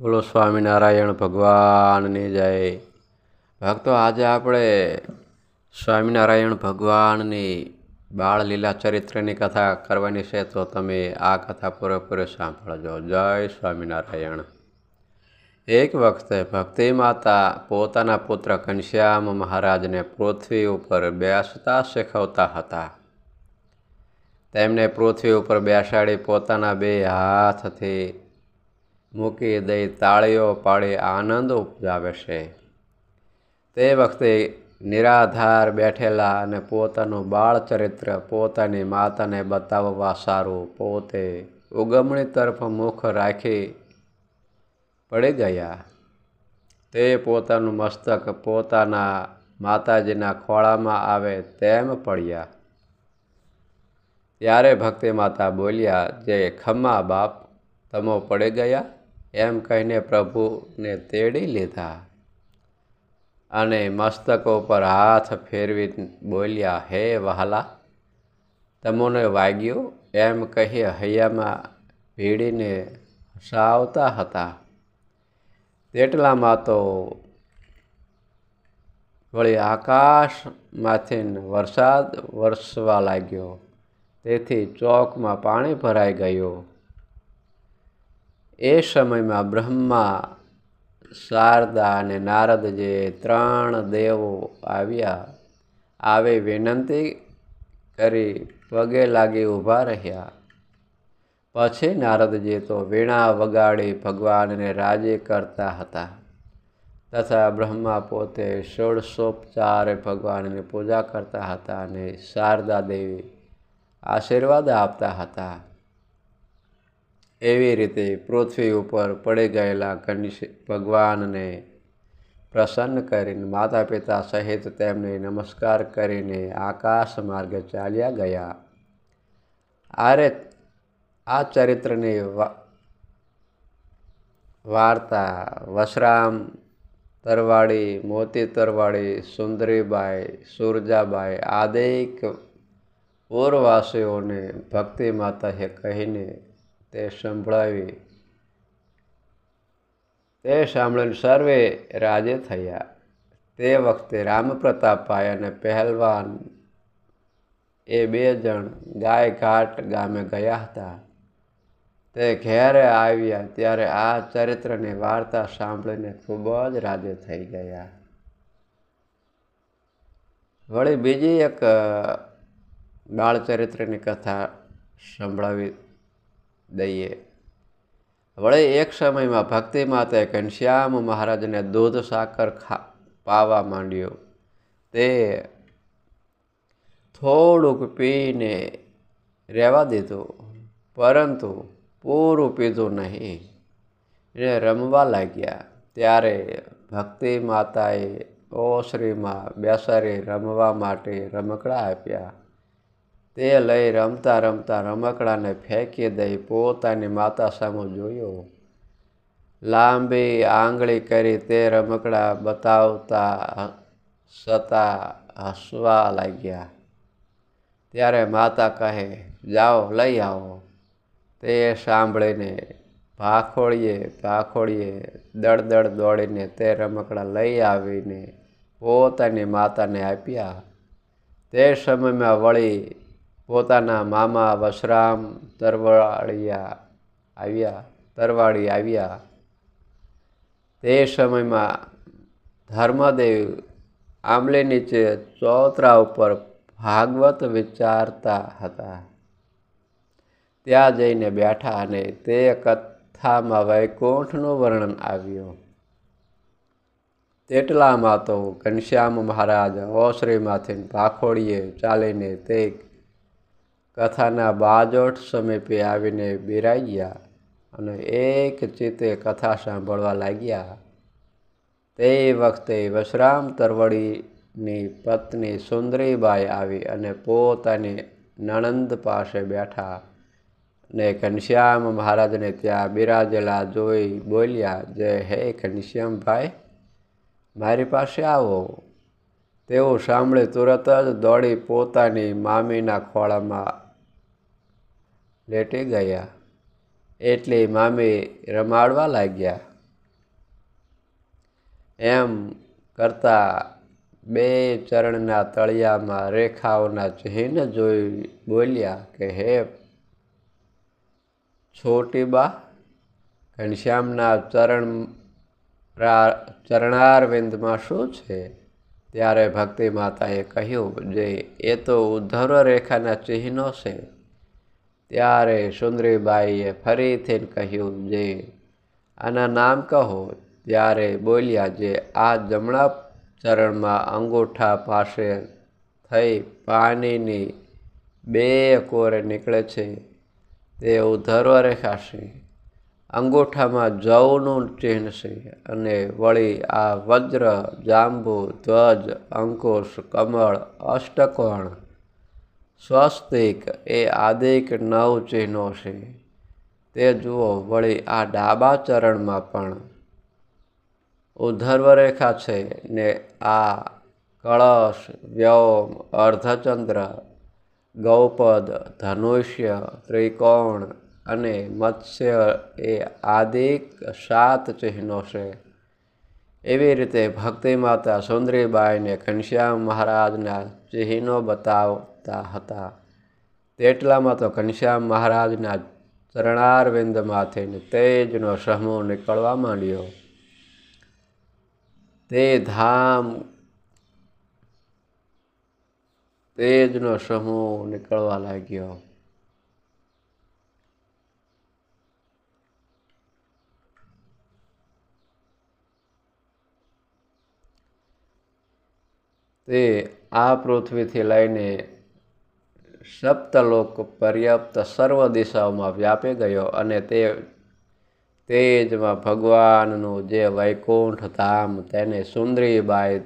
બોલો સ્વામિનારાયણ ભગવાનની જય. ભક્તો, આજે આપણે સ્વામિનારાયણ ભગવાનની બાળલીલા ચરિત્રની કથા કરવાની છે, તો તમે આ કથા પૂરેપૂરી સાંભળજો. જય સ્વામિનારાયણ. એક વખતે ભક્તિ માતા પોતાના પુત્ર ઘનશ્યામ મહારાજને પૃથ્વી ઉપર બેસતા શીખવતા હતા. તેમને પૃથ્વી ઉપર બેસાડી પોતાના બે હાથથી મૂકી દઈ તાળીઓ પાડી આનંદ ઉપજાવે છે. તે વખતે નિરાધાર બેઠેલા અને પોતાનું બાળચરિત્ર પોતાની માતાને બતાવવા સારું પોતે ઉગમણી તરફ મુખ રાખી પડી ગયા. તે પોતાનું મસ્તક પોતાના માતાજીના ખોળામાં આવે તેમ પડ્યા. ત્યારે ભક્તિ માતા બોલ્યા, જે ખમ્મા બાપ, તમો પડી ગયા? એમ કહીને પ્રભુને તેડી લીધા અને મસ્તકો પર હાથ ફેરવી બોલ્યા, હે વહાલા, તમોને વાગ્યું? એમ કહી હૈયામાં ભીડીને હસાવતા હતા. તેટલામાં તો વળી આકાશમાંથી વરસાદ વરસવા લાગ્યો. તેથી ચોકમાં પાણી ભરાઈ ગયું. એ સમયમાં બ્રહ્મા, શારદા અને નારદ જે ત્રણ દેવો આવ્યા, આવે વિનંતી કરી પગે લાગી ઊભા રહ્યા. પછી નારદજી તો વીણા વગાડી ભગવાનને રાજી કરતા હતા તથા બ્રહ્મા પોતે ષોડશોપચારે ભગવાનની પૂજા કરતા હતા અને શારદા દેવી આશીર્વાદ આપતા હતા. એવી રીતે પૃથ્વી ઉપર પડી ગયેલા ગણેશ ભગવાનને પ્રસન્ન કરીને માતા પિતા સહિત તેમને નમસ્કાર કરીને આકાશ માર્ગે ચાલ્યા ગયા. આરે, આ ચરિત્રની વાર્તા વસરામ, તરવાડી, મોતી તરવાડી, સુંદરીબાઈ, સુરજાબાઈ આદિક પૂરવાસીઓને ભક્તિ માતાએ કહીને તે સંભળાવી. તે સાંભળીને સર્વે રાજે થયા. તે વખતે રામપ્રતાપાય અને પહેલવાન એ બે જણ ગાય ઘાટ ગામે ગયા હતા. તે ઘેરે આવ્યા ત્યારે આ ચરિત્રની વાર્તા સાંભળીને ખૂબ જ રાજે થઈ ગયા. વળી બીજી એક બાળચરિત્રની કથા સંભળાવી દઈએ. વળી એક સમયમાં ભક્તિ માતાએ ઘનશ્યામ મહારાજને દૂધ સાકર ખા, પાવા માંડ્યો. તે થોડુંક પીને રહેવા દીધું, પરંતુ પૂરું પીધું નહીં. એ રમવા લાગ્યા. ત્યારે ભક્તિ માતાએ ઓસરીમાં બેસારી રમવા માટે રમકડા આપ્યા. તે લઈ રમતા રમતા રમકડાને ફેંકી દઈ પોતાની માતા સામે જોયો. લાંબી આંગળી કરી તે રમકડા બતાવતા સતા હસવા લાગ્યા. ત્યારે માતા કહે, જાઓ, લઈ આવો. તે સાંભળીને ભાખોળીએ ભાખોળીએ દળદળ દોડીને તે રમકડા લઈ આવીને પોતાની માતાને આપ્યા. તે સમયમાં વળી પોતાના મામા વસરામ તરવાળિયા આવ્યા, તરવાડી આવ્યા. તે સમયમાં ધર્મદેવ આંબલી નીચે ચોતરા ઉપર ભાગવત વિચારતા હતા. ત્યાં જઈને બેઠા અને તે કથામાં વૈકુંઠનું વર્ણન આવ્યું. તેટલામાં તો ઘનશ્યામ મહારાજ ઓસરીમાંથી પાખોડીએ ચાલીને તે કથાના બાજોઠ સમીપે આવીને બિરાઈ ગયા અને એક ચિત્તે કથા સાંભળવા લાગ્યા. તે વખતે વશરામ તરવડીની પત્ની સુંદરીબાઈ આવી અને પોતાની નણંદ પાસે બેઠા ને ઘનશ્યામ મહારાજને ત્યાં બિરાજેલા જોઈ બોલ્યા, જે હે ઘનશ્યામભાઈ, મારી પાસે આવો. તેવું સાંભળી તુરત જ દોડી પોતાની મામીના ખોળામાં લેટી ગયા. એટલે મામી રમાડવા લાગ્યા. એમ કરતા બે ચરણના તળિયામાં રેખાઓના ચિહ્ન જોઈ બોલ્યા કે, હે છોટી બા ઘનશ્યામના ચરણ ચરણારવિંદમાં શું છે? ત્યારે ભક્તિ માતાએ કહ્યું, જે, એ તો ઉદ્ધવ રેખાના ચિહ્નો છે. ત્યારે સુંદરીબાઈએ ફરીથી કહ્યું, જે આના નામ કહો. ત્યારે બોલ્યા, જે આ જમણા ચરણમાં અંગૂઠા પાસે થઈ પાણીની બે કોરે નીકળે છે, તે ઉધરવા રેખાશે. અંગૂઠામાં જવનું ચિહ્ન છે અને વળી આ વજ્ર, જાંબુ, ધ્વજ, અંકુશ, કમળ, અષ્ટકોણ સ્વસ્તિક એ આદિક નવ ચિહ્નો છે. તે જુઓ, વળી આ ડાબા ચરણમાં પણ ઉધર્વ છે ને આ કળશ, વ્યોમ, અર્ધચંદ્ર, ગૌપદ, ધનુષ્ય, ત્રિકોણ અને મત્સ્ય એ આદિક સાત ચિહ્નો છે. એવી રીતે ભક્તિ માતા સુંદરીબાઈને ઘનશ્યામ મહારાજના ચિહ્નો બતાવતા હતા. તેટલામાં તો ઘનશ્યામ મહારાજના ચરણારવિંદમાંથી તેજનો સમૂહ નીકળવા માંડ્યો. તે ધામ, તેજનો સમૂહ નીકળવા લાગ્યો. તે આ પૃથ્વીથી લઈને સપ્તલોક પર્યાપ્ત સર્વ દિશાઓમાં વ્યાપી ગયો અને તે તેજમાં ભગવાનનું જે વૈકુંઠ ધામ તેને સુંદરીબાઈ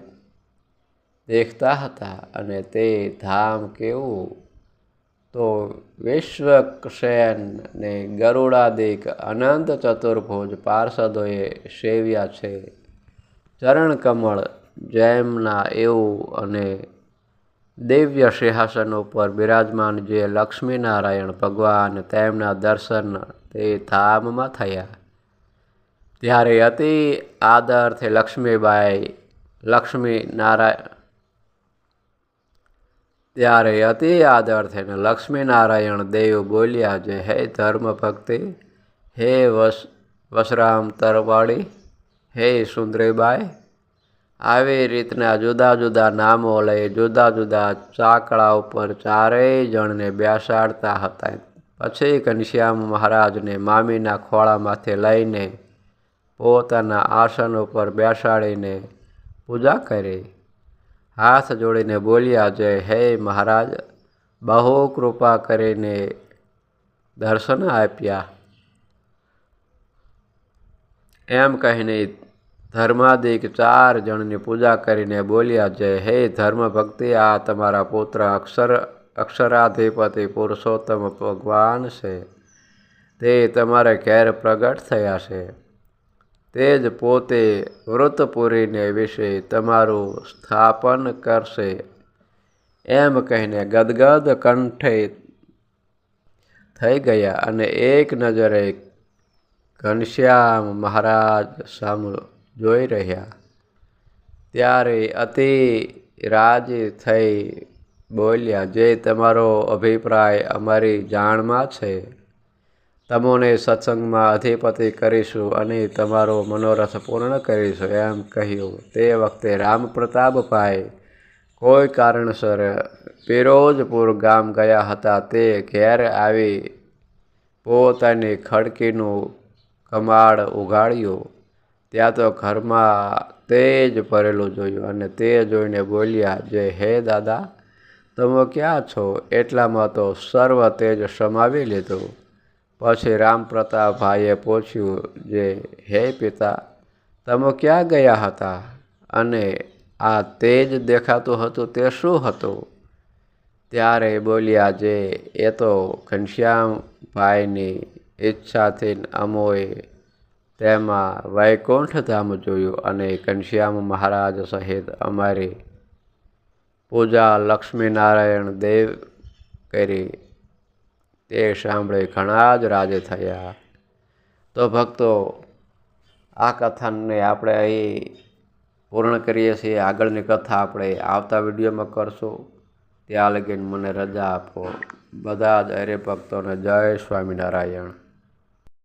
દેખતા હતા અને તે ધામ કેવું? તો વિશ્વક્ષેનને ગરુડાદિક અનંત ચતુર્ભુજ પાર્ષદોએ સેવ્યા છે. ચરણકમળ જેમના એવું અને દિવ્ય સિંહાસન ઉપર બિરાજમાન જે લક્ષ્મીનારાયણ ભગવાન તેમના દર્શન તે ધામમાં થયા. ત્યારે અતિ આદરથી લક્ષ્મીબાઈ લક્ષ્મી નારાયણ ત્યારે અતિ આદરથી લક્ષ્મીનારાયણ દેવ બોલ્યા જે હે ધર્મ ભક્તિ હે વસ, વસરામ તરવાળી, હે સુંદરીબાઈ આવી રીતના જુદા જુદા નામો લઈ, જુદા જુદા ચાકડા ઉપર ચારેય જણને બેસાડતા હતા. પછી ઘનશ્યામ મહારાજને મામીના ખોળામાંથી લઈને પોતાના આસન ઉપર બેસાડીને પૂજા કરી. હાથ જોડીને બોલ્યા જે હે મહારાજ. બહુ કૃપા કરીને દર્શન આપ્યા. એમ કહીને ધર્માદિક ચાર જણની પૂજા કરીને બોલ્યા જે હે ધર્મ ભક્તિ આ તમારા પુત્ર અક્ષર, અક્ષરાધિપતિ પુરુષોત્તમ ભગવાન છે. તે તમારે ઘેર પ્રગટ થયા છે. તે જ પોતે વૃતપુરીને વિશે તમારું સ્થાપન કરશે. એમ કહીને ગદગદ કંઠે થઈ ગયા અને એક નજરે ઘનશ્યામ મહારાજ સામુ જોઈ રહ્યા. ત્યારે અતિ રાજી થઈ બોલ્યા, જે તમારો અભિપ્રાય અમારી જાણમાં છે, તમોને સત્સંગમાં અધિપતિ કરીશું અને તમારો મનોરથ પૂર્ણ કરીશું. એમ કહ્યું. તે વખતે રામ પ્રતાપભાઈ કોઈ કારણસર પિરોજપુર ગામ ગયા હતા. તે ઘેર આવી પોતાની ખડકીનું કમાડ ઉગાડ્યું ત્યાં તો ઘરમાં તેજ ભરેલું જોયું અને તે જોઈને બોલ્યા, જે હે દાદા, તમે ક્યાં છો? એટલામાં તો સર્વ તેજ સમાવી લીધું. પછી રામ પ્રતાપભાઈએ પૂછ્યું, જે હે પિતા, તમે ક્યાં ગયા હતા? અને આ તેજ દેખાતું હતું તે શું હતું? ત્યારે બોલ્યા, જે એ તો ઘનશ્યામભાઈની ઈચ્છાથી અમોએ તેમાં વૈકુંઠધામ જોયું અને ઘનશ્યામ મહારાજ સહિત અમારી પૂજા લક્ષ્મીનારાયણ દેવ કરી તે સાંભળી ઘણા જ રાજી થયા. તો ભક્તો, આ કથાને આપણે અહીં પૂર્ણ કરીએ છીએ. આગળની કથા આપણે આવતા વિડીયોમાં કરશું. ત્યાં લગીને મને રજા આપો. બધા જ હરિભક્તોને જય સ્વામિનારાયણ.